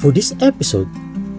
For this episode,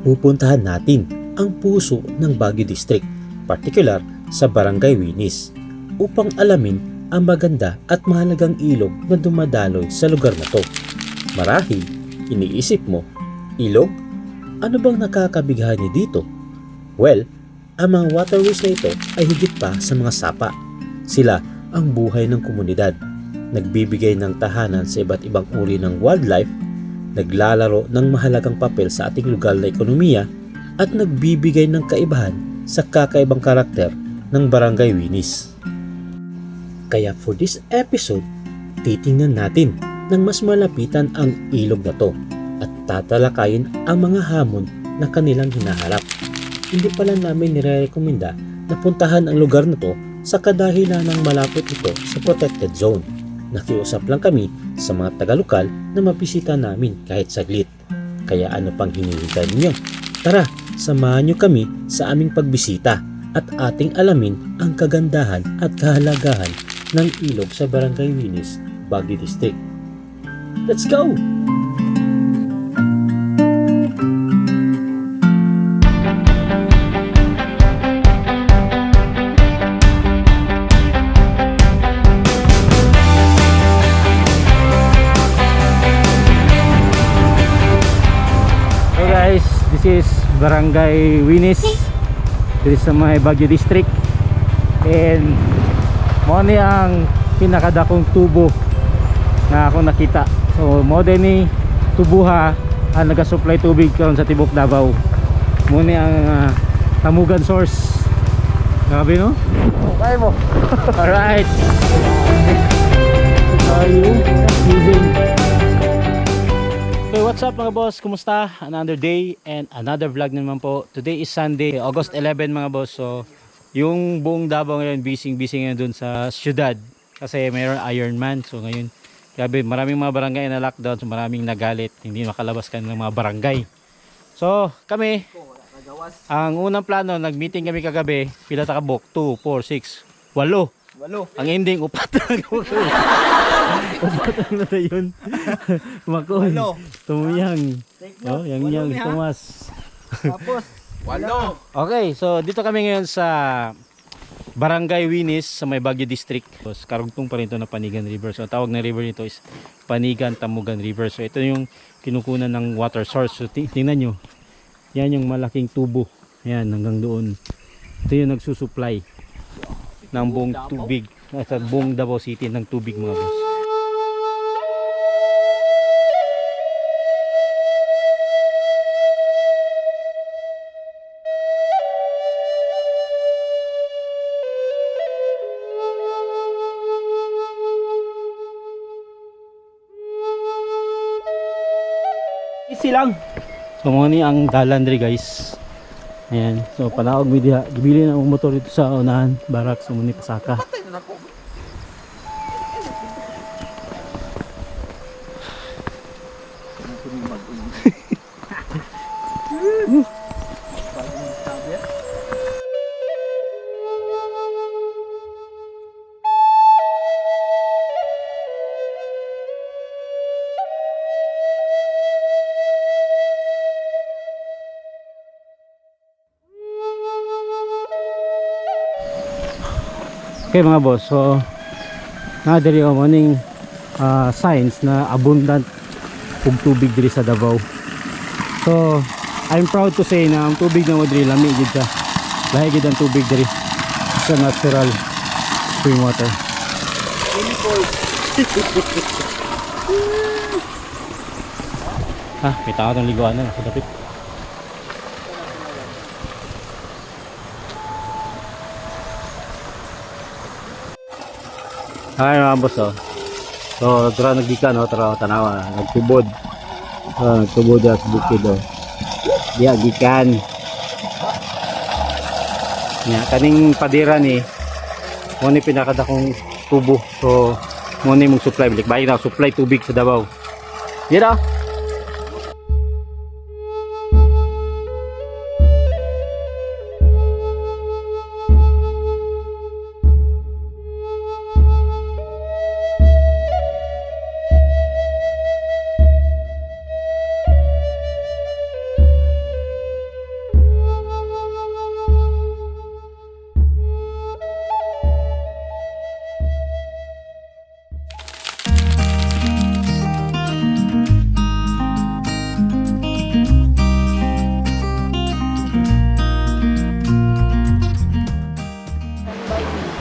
pupuntahan natin ang puso ng Baguio District, particular sa Barangay Winis, upang alamin ang maganda at mahalagang ilog na dumadaloy sa lugar na to. Marahil, iniisip mo, ilog? Ano bang nakakabighan niyo dito? Well, ang mga waterways na ito ay higit pa sa mga sapa. Sila ang buhay ng komunidad, nagbibigay ng tahanan sa iba't ibang uri ng wildlife naglalaro ng mahalagang papel sa ating lugar na ekonomiya at nagbibigay ng kaibahan sa kakaibang karakter ng Barangay Winis. Kaya for this episode, titingnan natin ng mas malapitan ang ilog na to at tatalakayin ang mga hamon na kanilang hinaharap. Hindi pala namin nire-recommenda na puntahan ang lugar na to sa kadahilan ng malapit ito sa protected zone. Nakiusap lang kami sa mga tagalukal na mabisita namin kahit saglit. Kaya ano pang hinihintay ninyo? Tara, samahan nyo kami sa aming pagbisita at ating alamin ang kagandahan at kahalagahan ng ilog sa Barangay Winis, Baguio District. Let's go! This is Barangay Winis. This is sa may Baguio District. And mo ni ang pinakadakong tubo na ako nakita. So mo din ni tubuha ang nagasupply tubig karon sa Tibok Davao. Mo ni ang ah, Tamugan source. Grabe no? Kaya mo. Alright. Tayo using Okay, what's up mga boss? Kumusta? Another day and another vlog na naman po. Today is Sunday, August 11 mga boss. So, yung buong Davao ngayon, busy-busy ngayon dun sa syudad. Kasi mayroon Ironman. So, ngayon, grabe, maraming mga barangay na lockdown. So, maraming nagalit. Hindi makalabas ka ng mga barangay. So, kami, ang unang plano, nag-meeting kami kagabi. Pila ta kabok? 2, 4, 6, 8. Walo. Ang ending, upat na Upat na na yun. Makoy. Walo. Tumuyang. Oh, yang yang? Tomas. Tapos. Walo. Okay, so dito kami ngayon sa Barangay Winis sa may Baguio District. So, karugtong pa rin ito na Panigan River. So, ang tawag ng river nito is Panigan Tamugan River. So, ito yung kinukunan ng water source. So, ti- tingnan nyo. Yan yung malaking tubo. Yan, hanggang doon. Ito yung nagsusupply ng buong tubig. Sa buong Davao City ng tubig mga boss. Easy lang. So ni ang dalan guys. Ayan. So panaog mi diha. Gibili na ang motor dito sa unahan. Barak sa muni pasaka. Okay mga boss. So na diri o morning uh, signs na abundant og tubig diri sa Davao. So I'm proud to say na ang tubig na mo diri lami gid ka. Lahi gid ang tubig diri sa natural spring water. ah, may tao tong liguan na sa dapit. Ay mga boss oh. So tara nagdika no, tara tanawa, nagtubod. Oh, nagtubod at bukid oh. Diya gikan. Nya kaning padira ni mo ni pinakadakong tubo. So mo ni mong supply balik bayi na supply tubig sa Davao. Diya daw.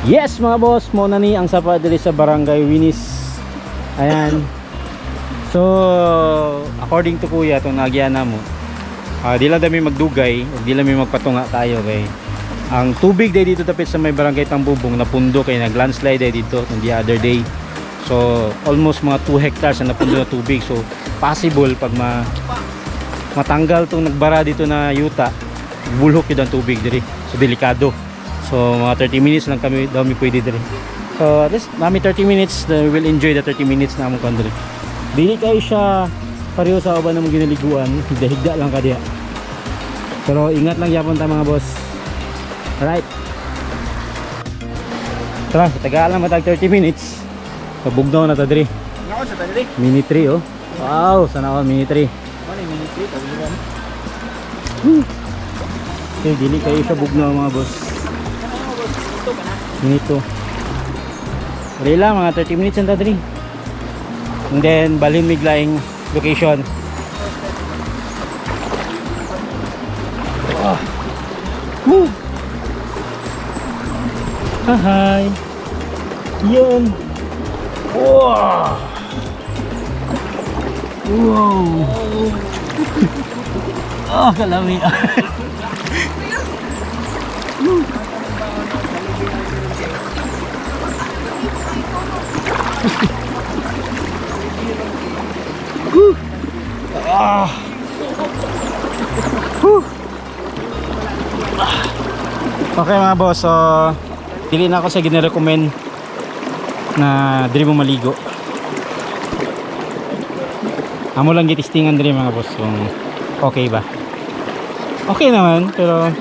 Yes mga boss, mo na ni ang sapa diri sa Barangay Winis. Ayan. So, according to kuya, itong nagyana mo, ah, di lang dami magdugay, di lang may magpatunga tayo kay ang tubig day dito tapit sa may barangay Tambubong napundo kay nag landslide day dito on the other day. So, almost mga 2 hectares ang napundo na tubig. So, possible pag ma matanggal tong nagbara dito na yuta, bulhok yun ang tubig diri. So, delikado. So mga 30 minutes lang kami daw mi pwede diri. So at least nami 30 minutes uh, we will enjoy the 30 minutes na among kandiri. Dili kayo siya pareho sa uban ng ginaliguan, higda-higda lang ka diha. Pero ingat lang yapon ta mga boss. Alright. Tara, tagaan lang matag 30 minutes. Pabugnaw na ta diri. Ako sa tali. Mini 3 oh. Wow, sana all mini 3. Ano rate? Ano yun? Okay, dili kayo siya bugnaw mga boss. Minito. Dali lang, mga 30 minutes ang tadri. And then, balhin miglaing location. Ah. Woo! Ah, Hi! Yun! Wow! Wow! Oh, kalami. Okay mga boss, so dili na ako sa ginirecommend na diri mo maligo. Amo lang gitistingan diri mga boss kung okay ba. Okay naman, pero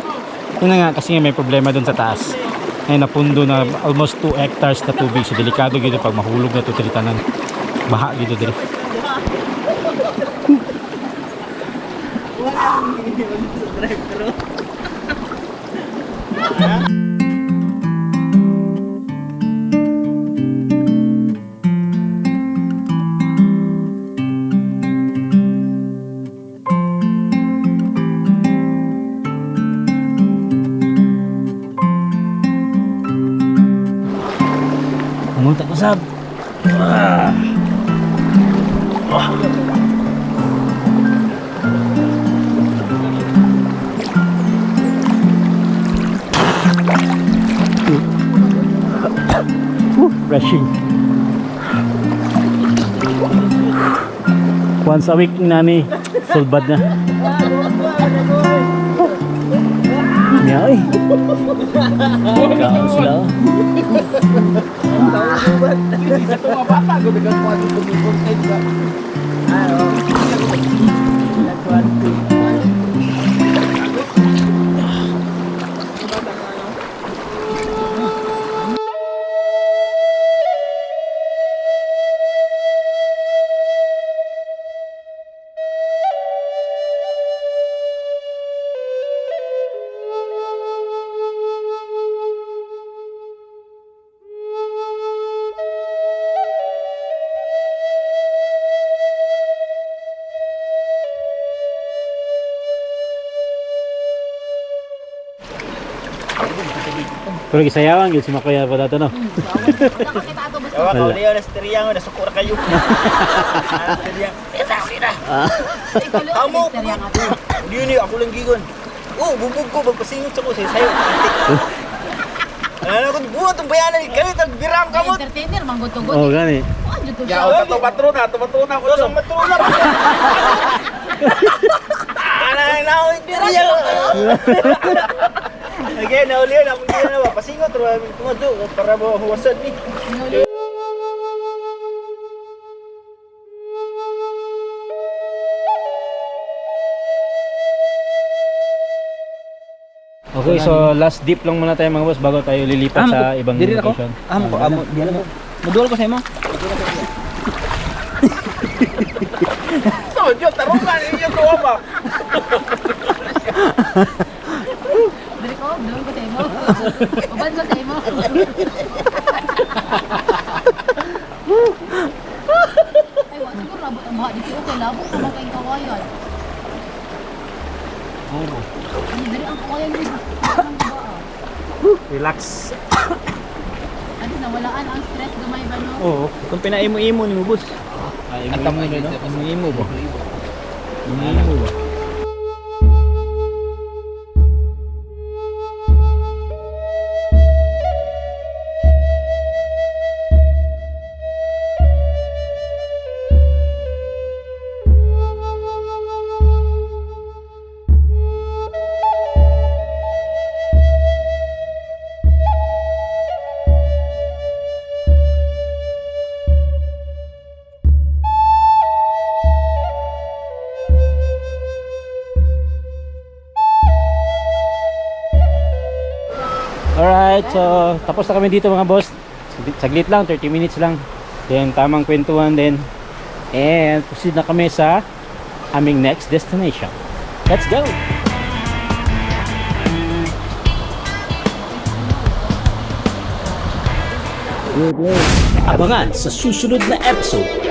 yun na nga kasi may problema dun sa taas. Ay napundo na almost 2 hectares na tubig so delikado gito pag mahulog na to tritanan. Baha gito diri. Pumunta ko sab. Ah. Whew, Rushing. Once a week nani, full bad na. Miyay. Kaon sila. oh. Ito mga bata, gumagal ko ano tumibot ba? Ano? Pero gisayawan gyud si Makoya pa dato no. Kawa ka uliyo na sterya mo, nasukura kayo. Ah, sterya. Ita, ita. Amo ko. Hindi yun eh, ako lang gigon. Oh, bubog ko, magpasingot ako sa sayo. Ano ko, buhat ang bayanan, kami tagbirang kamot. Entertainer, manggutugod. Oh gani. Ano to Ya, siya? ako to patrona, to patrona ko. Sa matrona ko. Ana na ako sterya. Again, nauli na akong gina na pasingot tumado para mo huwasan ni. Okay, so last dip lang muna tayo mga boss bago tayo lilipat sa ibang Diri ako. location. Amo ko, amo, diyan mo. Mudual ko sa imo. So, yo tarungan ninyo to ba? Sa. Uban sa imo. Ay, wa siguro labot ang baha dito. Okay, labot ko mga kawayan. Oh. Ano, dali ang kawayan dito. Relax. nawalaan ang stress, gamay ba no? Oo. Kung pinaimo-imo ni mo, boss. At tamo na, no? Imo ba? Imo ba? So tapos na kami dito mga boss. Saglit- lang, 30 minutes lang. Then tamang kwentuhan din. And proceed na kami sa aming next destination. Let's go! Abangan sa susunod na episode